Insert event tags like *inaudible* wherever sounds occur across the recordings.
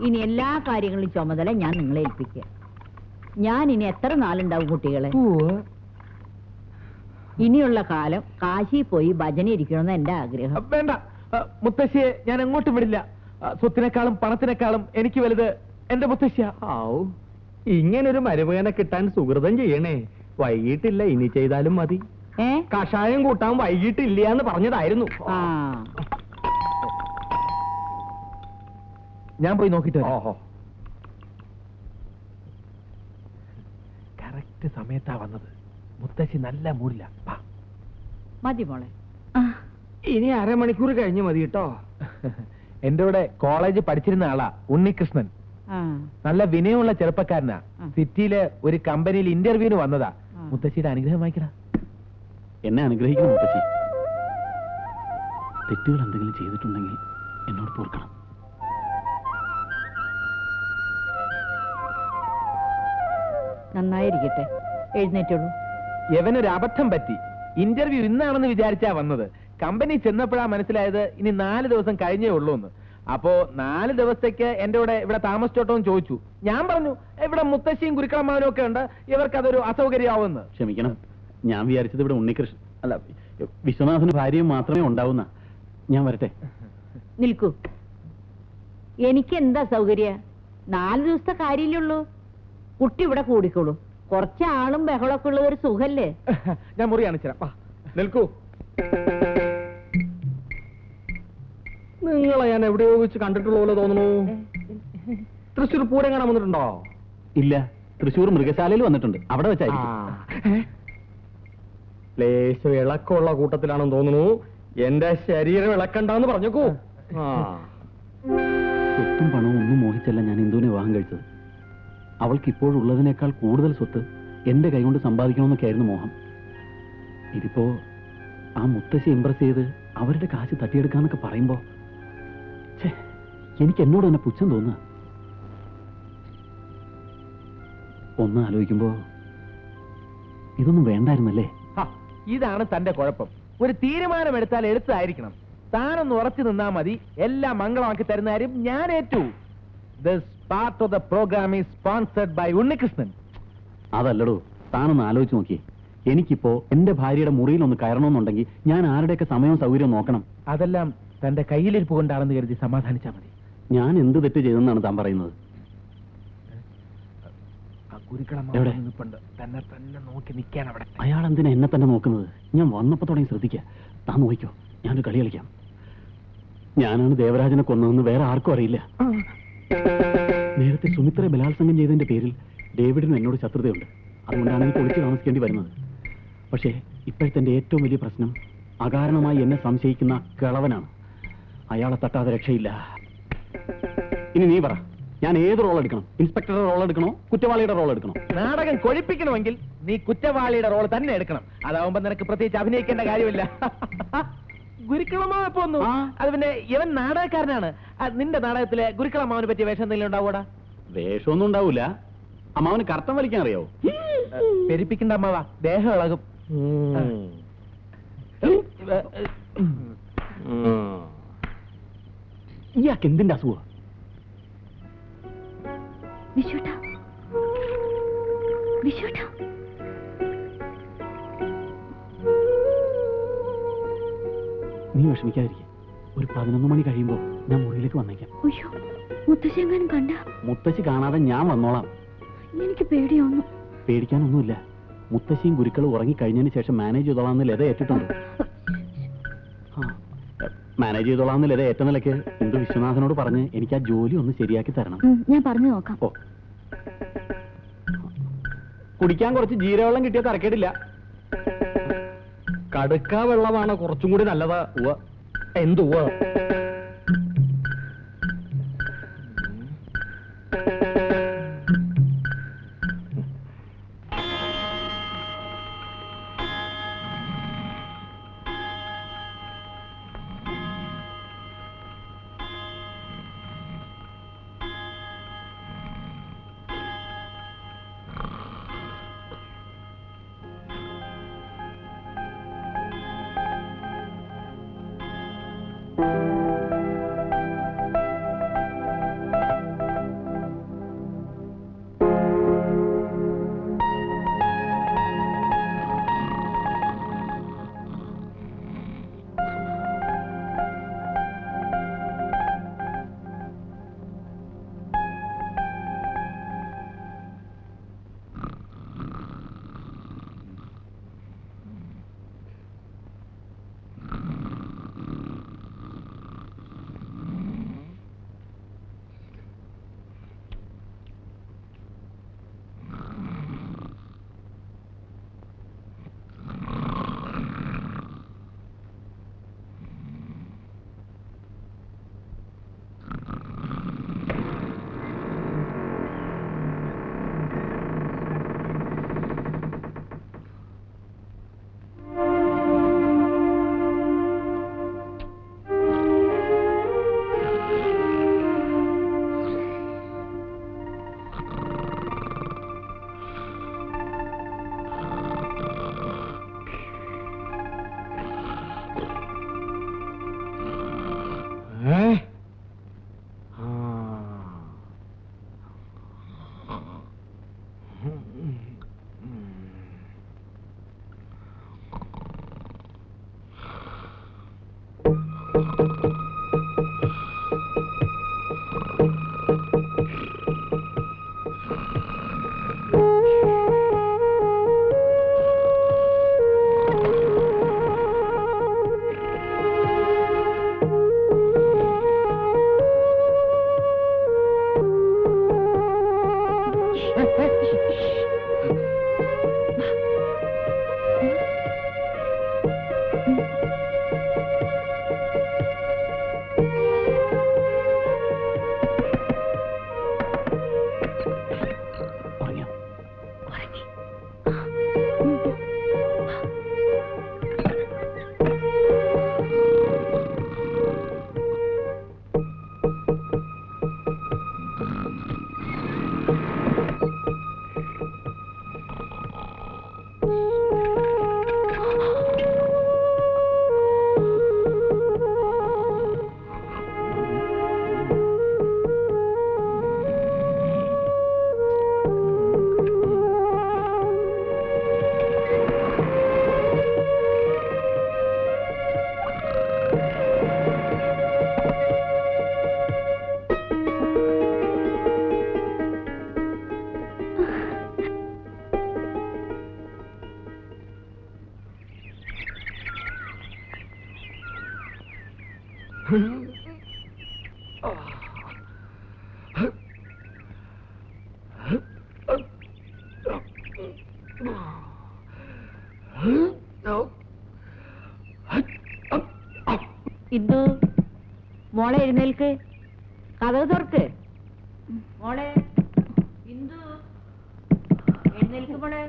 ഇനി എല്ലാ കാര്യങ്ങളും ചുമതല ഞാൻ നിങ്ങളെ ഏൽപ്പിക്കുക. ഞാൻ ഇനി എത്ര നാളുണ്ടാവും കുട്ടികളെ? ഇനിയുള്ള കാലം കാശി പോയി ഭജന ഇരിക്കണമെന്ന് എന്റെ ആഗ്രഹം. വേണ്ട. മുത്തശ്ശിയെ ഞാൻ എങ്ങോട്ടും വിടില്ല. സ്വത്തിനേക്കാളും പണത്തിനേക്കാളും എനിക്ക് വലുത് എന്റെ മുത്തശ്ശിയ. ഇങ്ങനെ ഒരു മരുവേന കിട്ടാൻ സുഹൃതം ചെയ്യണേ. വൈകിട്ടില്ല ഇനി ചെയ്താലും മതി. കഷായം കൂട്ടാൻ വൈകിട്ടില്ല എന്ന് പറഞ്ഞതായിരുന്നു. ഞാൻ പോയി നോക്കിട്ട് ഓഹോ. കറക്റ്റ് സമയത്താ വന്നത്. മുത്തശ്ശി നല്ല മൂടില്ല. മതി മോളെ. ഇനി അരമണിക്കൂർ കഴിഞ്ഞ് മതി കേട്ടോ. *laughs* എന്റെ കൂടെ കോളേജ് പഠിച്ചിരുന്ന ആളാ ഉണ്ണികൃഷ്ണൻ. ആ. നല്ല വിനയമുള്ള ചെറുപ്പക്കാരനാ. സിറ്റിയിലെ ഒരു കമ്പനിയിൽ ഇന്റർവ്യൂവിന് വന്നതാ. മുത്തശ്ശിയുടെ അനുഗ്രഹം വായിക്കടാ എന്നെ അനുഗ്രഹിക്കണം മുത്തശ്ശി. തെറ്റുകൾ എന്തെങ്കിലും ചെയ്തിട്ടുണ്ടെങ്കിൽ എന്നോട് പൊറുക്കണം. നന്നായിരിക്കട്ടെ. എഴുന്നേറ്റുള്ളൂ യവനൊരു അബദ്ധം പറ്റി. ഇന്റർവ്യൂ ഇന്നാണെന്ന് വിചാരിച്ചാ വന്നത്. കമ്പനി ചെന്നപ്പോഴാ മനസ്സിലായത് ഇനി നാല് ദിവസം കഴിഞ്ഞേ ഉള്ളൂ എന്ന് അപ്പോ നാല് ദിവസത്തേക്ക് എന്റെ കൂടെ ഇവിടെ താമസിച്ചോട്ടോ എന്ന് ചോദിച്ചു. ഞാൻ പറഞ്ഞു ഇവിടെ മുത്തശ്ശിയും കുരുക്കളമാവനും ഒക്കെ ഉണ്ട്. ഇവർക്ക് അതൊരു അസൗകര്യമാവുമെന്ന് ക്ഷമിക്കണം. ഞാൻ വിചാരിച്ചത് ഇവിടെ ഉണ്ണികൃഷ്ണൻ അല്ല വിശ്വനാഥന് ഭാര്യയും മാത്രമേ ഉണ്ടാവുന്ന ഞാൻ വരട്ടെ. നിൽക്കൂ. എനിക്ക് എന്താ സൗകര്യ? നാല് ദിവസത്തെ കാര്യമില്ലുള്ളൂ കുട്ടി ഇവിടെ കൂടിക്കോളൂ. കുറച്ച് ആളും ബഹളമൊക്കെ ഉള്ള ഒരു സുഖല്ലേ? *laughs* ഞാൻ മുറിയാണ് കാണിച്ചുതരാം വാ നിൽക്കൂ. നിങ്ങളെ ഞാൻ എവിടെയോ വെച്ച് കണ്ടിട്ടുള്ള പോലെ തോന്നുന്നു. തൃശ്ശൂർ പൂരം കാണാൻ വന്നിട്ടുണ്ടോ? ഇല്ല തൃശ്ശൂർ മൃഗശാലയിൽ വന്നിട്ടുണ്ട്. അവിടെ വെച്ചായിരിക്കും. ലേശം ഇളക്കമുള്ള കൂട്ടത്തിലാണെന്ന് തോന്നുന്നു. എന്റെ ശരീരം ഇളക്കണ്ടെന്ന് പറഞ്ഞേക്കൂ. ആ. സ്വത്തും പണവും ഒന്നും മോഹിച്ചല്ല ഞാൻ ഇന്ദുവിനെ വിവാഹം കഴിച്ചത്. അവൾക്ക് ഇപ്പോഴുള്ളതിനേക്കാൾ കൂടുതൽ സ്വത്ത് എന്റെ കൈകൊണ്ട് സമ്പാദിക്കണമെന്നൊക്കെയായിരുന്നു മോഹം. ഇതിപ്പോ ആ മുത്തശ്ശി ഇമ്പ്രസ് ചെയ്ത് അവരുടെ കാശ് തട്ടിയെടുക്കാന്നൊക്കെ പറയുമ്പോ എനിക്ക് എന്നോട് തന്നെ പുച്ഛം തോന്നുക. ഒന്ന് ആലോചിക്കുമ്പോ ഇതൊന്നും വേണ്ടായിരുന്നല്ലേ? ഇതാണ് തന്റെ കുഴപ്പം. ഒരു തീരുമാനമെടുത്താൽ എടുത്തായിരിക്കണം താനൊന്ന് ഉറച്ചു നിന്നാ മതി. എല്ലാം മംഗളമാക്കി തരുന്ന കാര്യം ഞാൻ ഏറ്റു. Part of the program is sponsored by Unnikrishnan. അതല്ലടോ താനൊന്ന് ആലോചിച്ച് നോക്കിയേ. എനിക്കിപ്പോ എന്റെ ഭാര്യയുടെ മുറിയിൽ ഒന്ന് കയറണമെന്നുണ്ടെങ്കിൽ ഞാൻ ആരുടെയൊക്കെ സമയവും സൗകര്യവും നോക്കണം. അതെല്ലാം തന്റെ കയ്യിലിരിപ്പ് കൊണ്ടാണെന്ന് കരുതി സമാധാനിച്ചാ മതി. ഞാൻ എന്ത് തെറ്റ് ചെയ്തെന്നാണ് താൻ പറയുന്നത്? എവിടെ? തന്നെ തന്നെ നോക്കി നിൽക്കാൻ അവിടെ. അയാൾ എന്തിനാ എന്നെ തന്നെ നോക്കുന്നത്? ഞാൻ വന്നപ്പോ തുടങ്ങി ശ്രദ്ധിക്കുക. താൻ നോക്കിക്കോ ഞാനൊരു കളി കളിക്കാം. ഞാനാണ് ദേവരാജനെ കൊന്നതെന്ന് വേറെ ആർക്കും അറിയില്ല. നേരത്തെ സുമിത്രയെ ബലാത്സംഗം ചെയ്തതിന്റെ പേരിൽ ഡേവിഡിന് എന്നോട് ശത്രുതയുണ്ട്. അതുകൊണ്ടാണ് എനിക്ക് ഒളിച്ചു താമസിക്കേണ്ടി വരുന്നത്. പക്ഷേ ഇപ്പോഴത്തെ ഏറ്റവും വലിയ പ്രശ്നം അകാരണമായി എന്നെ സംശയിക്കുന്ന കിളവനാണ്. അയാളെ തട്ടാതെ രക്ഷയില്ല. ഇനി നീ പറ ഞാൻ ഏത് റോൾ എടുക്കണം? ഇൻസ്പെക്ടറുടെ റോൾ എടുക്കണോ? കുറ്റവാളിയുടെ റോൾ എടുക്കണോ? നാടകം കൊഴിപ്പിക്കണമെങ്കിൽ നീ കുറ്റവാളിയുടെ റോൾ തന്നെ എടുക്കണം. അതാവുമ്പോ നിനക്ക് പ്രത്യേകിച്ച് അഭിനയിക്കേണ്ട കാര്യമില്ല. *laughs* ഗുരുക്കളമാവ് പോന്നു വന്നു അത് പിന്നെ ഇവൻ നാടകക്കാരനാണ്. നിന്റെ നാടകത്തിലെ ഗുരുക്കളമാവിനെ പറ്റിയ വേഷം എന്തെങ്കിലും ഉണ്ടാവൂടാ വേഷമൊന്നും ഉണ്ടാവൂല. അമ്മാവന് കർത്തം വലിക്കാൻ അറിയോ? പെരിപ്പിക്കണ്ട അമ്മാവാ. ദേഹം ഇളകും. ഇയാൾക്ക് എന്തിന്റെ അസുഖം വിശുട്ടാ വിശുട്ടാ നീ വിഷമിക്കാതിരിക്കെ. ഒരു പതിനൊന്ന് മണി കഴിയുമ്പോ ഞാൻ മുറിയിലേക്ക് വന്നേക്കാം. അയ്യോ മുത്തശ്ശെങ്ങാനും കണ്ട? മുത്തശ്ശി കാണാതെ ഞാൻ വന്നോളാം. എനിക്ക് പേടിയൊന്നും. പേടിക്കാനൊന്നുമില്ല. മുത്തശ്ശിയും ഗുരുക്കളും ഉറങ്ങിക്കഴിഞ്ഞതിന് ശേഷം മാനേജ് ചെയ്തോളാന്ന് ലത ഏറ്റിട്ടുണ്ട്. മാനേജ് ചെയ്തോളാന്ന് ലത ഏറ്റ നിലയ്ക്ക് എന്ത് വിശ്വനാഥനോട് പറഞ്ഞ് എനിക്ക് ആ ജോലി ഒന്ന് ശരിയാക്കി തരണം. ഞാൻ പറഞ്ഞു നോക്കാം. ഓ. കുടിക്കാൻ കുറച്ച് ജീരവെള്ളം കിട്ടിയ തരക്കേടില്ല. കടുക്ക വെള്ളമാണ് കുറച്ചും കൂടി നല്ലതാ. ഉവ എന്തുവ Mm-hmm. ഇന്ദു മോളെ എഴുന്നേൽക്ക്. കഥ തുറക്ക്. മോളെ ഇന്ദു എഴുന്നേൽക്ക് മോളെ.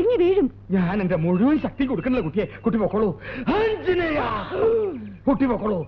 പൊളിഞ്ഞു വീഴും. ഞാൻ എന്റെ മുഴുവൻ ശക്തി കൊടുക്കണല്ലോ കുട്ടിയെ. കുട്ടി പൊക്കോളൂ. കുട്ടി പൊക്കോളൂ.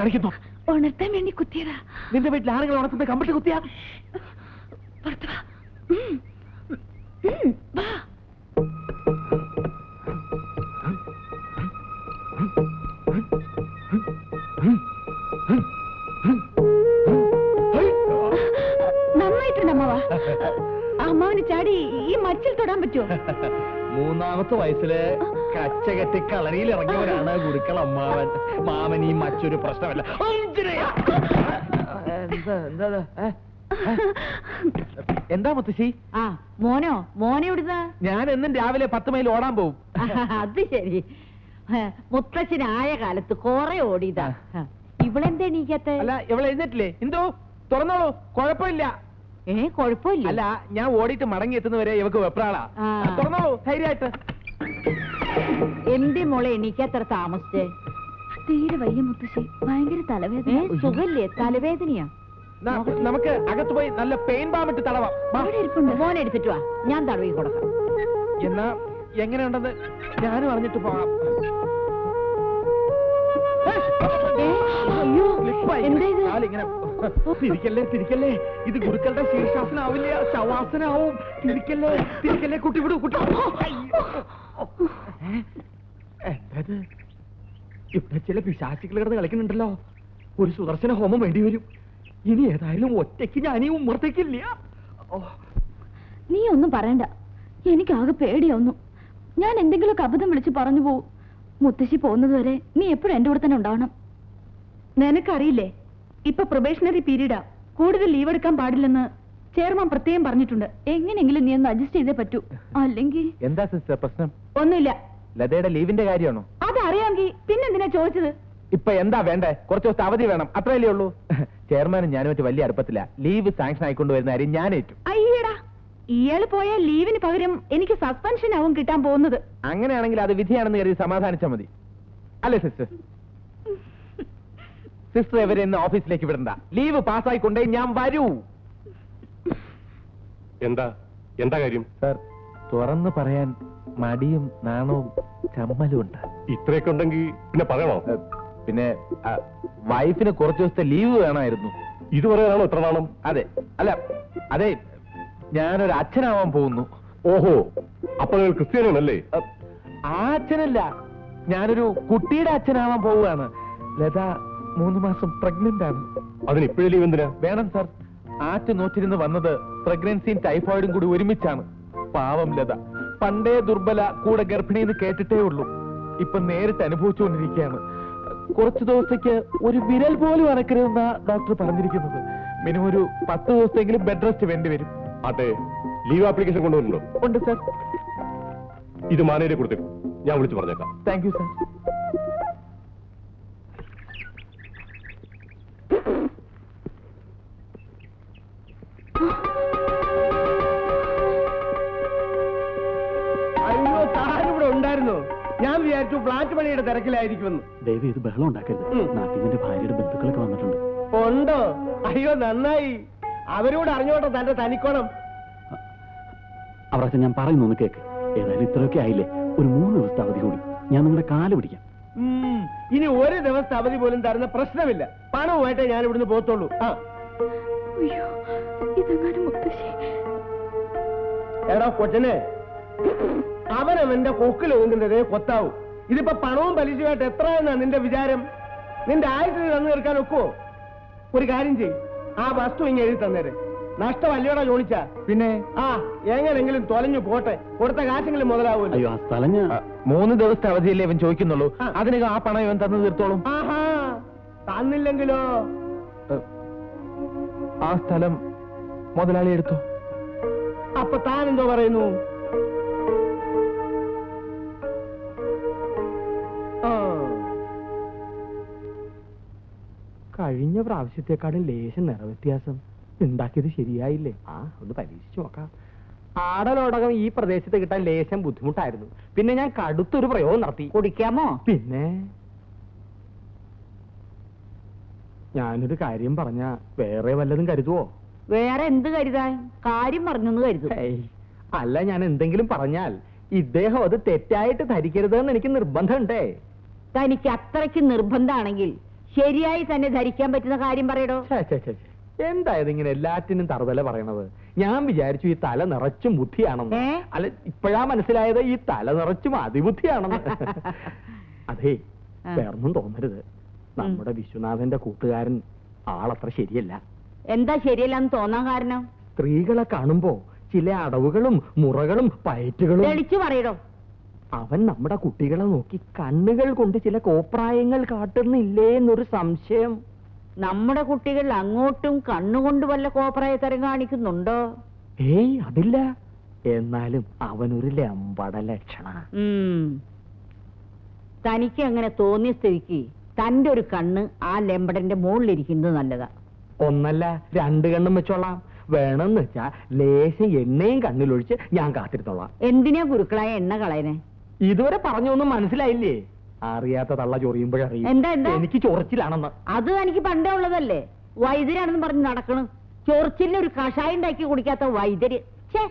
കാണിക്കുന്നു. ഉണർത്താൻ വേണ്ടി കുത്തിയതാ. നിന്റെ വീട്ടിൽ ആളുകൾ ഉണർത്തുന്ന കമ്പിട്ട് കുത്തിയാ. പുറത്തു വാ. ഉം. ഉം, വാ. നന്നായിട്ടുണ്ട് അമ്മാവ *laughs* അമ്മാവന് ചാടി ഈ മച്ചിൽ തൊടാൻ പറ്റുമോ? മൂന്നാമത്തെ വയസ്സിൽ കച്ച കെട്ടി കളരിയിൽ ഇറങ്ങിയവരാണ് ഗുരുക്കൾ അമ്മാവൻ. മാമൻ ഈ മറ്റൊരു പ്രശ്നമല്ല! എന്താ മുത്തശ്ശി? ആ മോനോ? മോനെ ഇവിടുന്ന ഞാൻ എന്നും രാവിലെ പത്ത് മൈൽ ഓടാൻ പോവും. അത് ശരി. മുത്തച്ഛനായ കാലത്ത് കൊറേ ഓടിയതാ. ഇവളെന്താ എണീക്കത്തെ? അല്ല ഇവളെ എഴുന്നേറ്റില്ലേ? എന്തോ? തുറന്നോളൂ. കൊഴപ്പില്ല ഏ കൊഴപ്പില്ല അല്ല ഞാൻ ഓടിയിട്ട് മടങ്ങി എത്തുന്നവരെ ഇവക്ക് വെപ്രാളാ. തുറന്നോളൂ ധൈര്യമായിട്ട്. എന്റെ മോളെ എണീക്കാത്ര താമസിച്ചേ? തീരെ വയ്യ മുത്തശ്ശി. ഭയങ്കര തലവേദന. സുഖല്ലേ? തലവേദനയാ. ന- നമുക്ക് അകത്ത് പോയി നല്ല പെയിൻ ബാമിട്ട് തടവാം. വാ. ഇരിപ്പുണ്ട്. മോനെ എടുത്തിട്ട് വാ. ഞാൻ തടവി കൊടുക്കാം. എന്നാ എങ്ങനെയുണ്ടെന്ന് ഞാനും അറിഞ്ഞിട്ട് പോകാം തിരിക്കല്ലേ തിരിക്കല്ലേ? ഇത് ഗുരുക്കളുടെ ശീർഷാസനാവില്ല ശവാസനാവും. തിരിക്കല്ലേ തിരിക്കല്ലേ? കുട്ടി വിടൂ കുട്ടി എന്തത്? ഇവിടെ ചില പിശാചികൾ കിടന്ന് കളിക്കുന്നുണ്ടല്ലോ. ഒരു സുദർശന ഹോമം വേണ്ടി വരും. ഇനി ഏതായാലും ഒറ്റയ്ക്ക് ഞാൻ ഈ ഉമ്മർത്തേക്കില്ല നീ ഒന്നും പറയണ്ട. എനിക്കാകെ പേടിയൊന്നും ഞാൻ എന്തെങ്കിലും അബദ്ധം വിളിച്ച് പറഞ്ഞു പോവും. മുത്തശ്ശി പോകുന്നതുവരെ നീ എപ്പോഴും എന്റെ കൂടെ തന്നെ ഉണ്ടാവണം. നിനക്കറിയില്ലേ? ഇപ്പൊ പ്രൊബേഷണറി പീരീഡാ കൂടുതൽ ലീവ് എടുക്കാൻ പാടില്ലെന്ന് ചെയർമാൻ പ്രത്യേകം പറഞ്ഞിട്ടുണ്ട്. എങ്ങനെയെങ്കിലും നീ ഒന്ന് അഡ്ജസ്റ്റ് ചെയ്തേ പറ്റൂ. അല്ലെങ്കിൽ എന്താ സിസ്റ്റർ പ്രശ്നം? ഒന്നുമില്ല. ലതയുടെ ലീവിന്റെ കാര്യമാണോ? അതറിയാമെങ്കിൽ പിന്നെന്തിനാ ചോദിച്ചത്? ഇപ്പൊ എന്താ വേണ്ടേ? കുറച്ച് ദിവസത്തെ അവധി വേണം. അത്രയല്ലേ ഉള്ളൂ. ചെയർമാനും മറ്റു വലിയ അടുപ്പത്തില്ല. ലീവ് സാങ്ഷൻ ആയിക്കൊണ്ട് വരുന്ന കാര്യം ഞാൻ ഏറ്റു. അയ്യടാ ഇയാൾ പോയ ലീവിന് പകരം എനിക്ക് സസ്പെൻഷൻ ആവും കിട്ടാൻ പോകുന്നത്. അങ്ങനെയാണെങ്കിൽ അത് വിധിയാണെന്ന് കരുതി സമാധാനിച്ചാൽ മതി. അല്ലേ സിസ്റ്റർ സിസ്റ്റർ ഇവരെ ഇന്ന് ഓഫീസിലേക്ക് വിടണ്ട. ലീവ് പാസ്സായിക്കൊണ്ടേ ഞാൻ വരൂ. എന്താ? എന്താ കാര്യം? സർ തുറന്നു പറയാൻ മടിയും നാണവും ചമ്മലും ഉണ്ട്. ഇത്രയൊക്കെ ഉണ്ടെങ്കിൽ പിന്നെ പറയണോ? പിന്നെ വൈഫിന് കുറച്ചു ദിവസത്തെ ലീവ് വേണമായിരുന്നു. ഇത് പറയാനാണോ ഇത്ര നാണം? അതെ അല്ല അതെ ഞാനൊരു അച്ഛനാവാൻ പോകുന്നു. ഓഹോ അപ്പൊ നിങ്ങൾ ക്രിസ്ത്യാനിയാണല്ലേ ആ അച്ഛനല്ല ഞാനൊരു കുട്ടിയുടെ അച്ഛനാവാൻ പോവുകയാണ്. ലത മൂന്ന് മാസം പ്രഗ്നന്റ് ആണ്. അതിന് ഇപ്പോഴേ ലീവ് എന്തിനാ? വേണം സാർ ആറ്റ് നോറ്റിരുന്ന് വന്നത് പ്രഗ്നൻസിയും ടൈഫോയിഡും കൂടി ഒരുമിച്ചാണ്. പാവം ലത പണ്ടേ ദുർബല കൂടെ ഗർഭിണി എന്ന് കേട്ടിട്ടേ ഉള്ളൂ. ഇപ്പൊ നേരിട്ട് അനുഭവിച്ചുകൊണ്ടിരിക്കുകയാണ്. കുറച്ചു ദിവസത്തേക്ക് ഒരു വിരൽ പോലും അനക്കരുതെന്ന ഡോക്ടർ പറഞ്ഞിരിക്കുന്നത്. മിനിമം ഒരു പത്ത് ദിവസത്തെങ്കിലും ബെഡ് റെസ്റ്റ് വേണ്ടി വരും. അതെ. ലീവ് ആപ്ലിക്കേഷൻ കൊണ്ടുവരുന്നുണ്ടോ? ഉണ്ട് സർ ഇത് മാനേജരെ കൊടുത്തേക്കും. ഞാൻ വിളിച്ചു പറഞ്ഞേക്കാം. താങ്ക് യു സർ തിരക്കിലായിരിക്കുമെന്ന് ദയവ് ഇത് ബഹളം ഉണ്ടാക്കരുത്. നാട്ടിൽ നിന്റെ ഭാര്യയുടെ ബന്ധുക്കളൊക്കെ വന്നിട്ടുണ്ട്. ഉണ്ടോ? അയ്യോ നന്നായി. അവരോട് അറിഞ്ഞോട്ടെ തന്റെ തനിക്കോണം. അവറാച്ച ഞാൻ പറയുന്നു ഒന്ന് കേക്ക്. ഏതായാലും ഇത്രയൊക്കെ ആയില്ലേ? ഒരു മൂന്ന് ദിവസത്തെ അവധി കൂടി. ഞാൻ നിങ്ങളുടെ കാൽ പിടിക്കാം. ഇനി ഒരു ദിവസത്തെ അവധി പോലും തരുന്ന പ്രശ്നമില്ല. പണവുമായിട്ടേ ഞാൻ ഇവിടുന്ന് പോത്തുള്ളൂ ആ. അയ്യോ ഇതെങ്ങാനും മുത്തശ്ശി. എടാ കൊച്ചനെ. അവനവന്റെ കൊക്കിൽ ഒതുങ്ങുന്നതേ കൊത്താവൂ. ഇതിപ്പോ പണവും പലിശയുമായിട്ട് എത്ര എന്നാ നിന്റെ വിചാരം? നിന്റെ ആയുസിന് തന്നു തീർക്കാൻ ഒക്കുവോ? ഒരു കാര്യം ചെയ് ആ വസ്തു ഇങ്ങനെ എഴുതി തന്നേരെ. നഷ്ടമല്ലയോടാ ചോദിച്ച പിന്നെ? ആ എങ്ങനെങ്കിലും തൊലഞ്ഞു പോട്ടെ. കൊടുത്ത കാശെങ്കിലും മുതലാവൂല്ലോ അയ്യോ ആ സ്ഥലം ഞാൻ മൂന്ന് ദിവസത്തെ അവധിയല്ലേ ഇവൻ ചോദിക്കുന്നുള്ളൂ. അതിനകം ആ പണം ഇവൻ തന്നു തീർത്തോളും. ആഹാ തന്നില്ലെങ്കിലോ? ആ സ്ഥലം മുതലാളി എടുത്തു? അപ്പൊ താൻ എന്തോ പറയുന്നു? കഴിഞ്ഞ പ്രാവശ്യത്തെക്കാളും ലേശം നിറവ്യത്യാസം. ഉണ്ടാക്കിയത് ശരിയായില്ലേ? ആ ഒന്ന് പരീക്ഷിച്ചു നോക്കാം. ആടലോടകം ഈ പ്രദേശത്ത് കിട്ടാൻ ലേശം ബുദ്ധിമുട്ടായിരുന്നു. പിന്നെ ഞാൻ കടുത്തൊരു പ്രയോഗം നടത്തി. കുടിക്കാമോ പിന്നെ? ഞാനൊരു കാര്യം പറഞ്ഞ വേറെ വല്ലതും കരുതുവോ? വേറെ എന്ത് കരുതാൻ? കാര്യം പറഞ്ഞു കരുതും. അല്ല ഞാൻ എന്തെങ്കിലും പറഞ്ഞാൽ ഇദ്ദേഹം അത് തെറ്റായിട്ട് ധരിക്കരുതെന്ന് എനിക്ക് നിർബന്ധമുണ്ടേ. തനിക്ക് അത്രയ്ക്ക് നിർബന്ധമാണെങ്കിൽ ശരിയായി തന്നെ ധരിക്കാൻ പറ്റുന്ന കാര്യം പറയടോ. എന്തായത് ഇങ്ങനെ എല്ലാറ്റിനും തറുതല പറയണത്? ഞാൻ വിചാരിച്ചു ഈ തല നിറച്ചും ബുദ്ധിയാണെന്ന്. അല്ല ഇപ്പോഴാ മനസ്സിലായത് ഈ തല നിറച്ചും അതിബുദ്ധിയാണെന്ന്. *laughs* അതേ വേറൊന്നും തോന്നരുത്. നമ്മുടെ വിശ്വനാഥന്റെ കൂട്ടുകാരൻ ആളത്ര ശരിയല്ല. എന്താ ശരിയല്ലെന്ന് തോന്നാൻ കാരണം? സ്ത്രീകളെ കാണുമ്പോ ചില അടവുകളും മുറകളും പയറ്റുകളും തെളിച്ചു പറയടോ. അവൻ നമ്മുടെ കുട്ടികളെ നോക്കി കണ്ണുകൾ കൊണ്ട് ചില കോപ്രായങ്ങൾ കാട്ടുന്നില്ലേ എന്നൊരു സംശയം. നമ്മുടെ കുട്ടികൾ അങ്ങോട്ടും കണ്ണുകൊണ്ട് വല്ല കോപ്രായത്തരം കാണിക്കുന്നുണ്ടോ? ഏയ് അതില്ല. എന്നാലും അവനൊരു ലമ്പട ലക്ഷണ. തനിക്ക് അങ്ങനെ തോന്നിയ സ്ഥിതിക്ക് തന്റെ ഒരു കണ്ണ് ആ ലെമ്പടന്റെ മുകളിലിരിക്കുന്നത് നല്ലതാ. ഒന്നല്ല രണ്ട് കണ്ണും വെച്ചോളാം. വേണമെന്ന് വെച്ചാ ലേശം എണ്ണയും കണ്ണിലൊഴിച്ച് ഞാൻ കാത്തിരുന്നോളാം. എന്തിനാ ഗുരുക്കളായ എണ്ണ കളയനെ ഇതുവരെ പറഞ്ഞൊന്നും മനസ്സിലായില്ലേ? അറിയാത്ത തള്ള ചൊറിയുമ്പോഴറിയും. എന്താ, എന്താ? എനിക്ക് ചൊറിച്ചിലാണെന്ന്. അത് എനിക്ക് പണ്ടേ ഉള്ളതല്ലേ? വൈദ്യരാണെന്ന് പറഞ്ഞ് നടക്കണം. ചൊറിച്ചിലിന് ഒരു കഷായം ഉണ്ടാക്കി കുടിക്കാത്ത വൈദ്യര്. ഛേ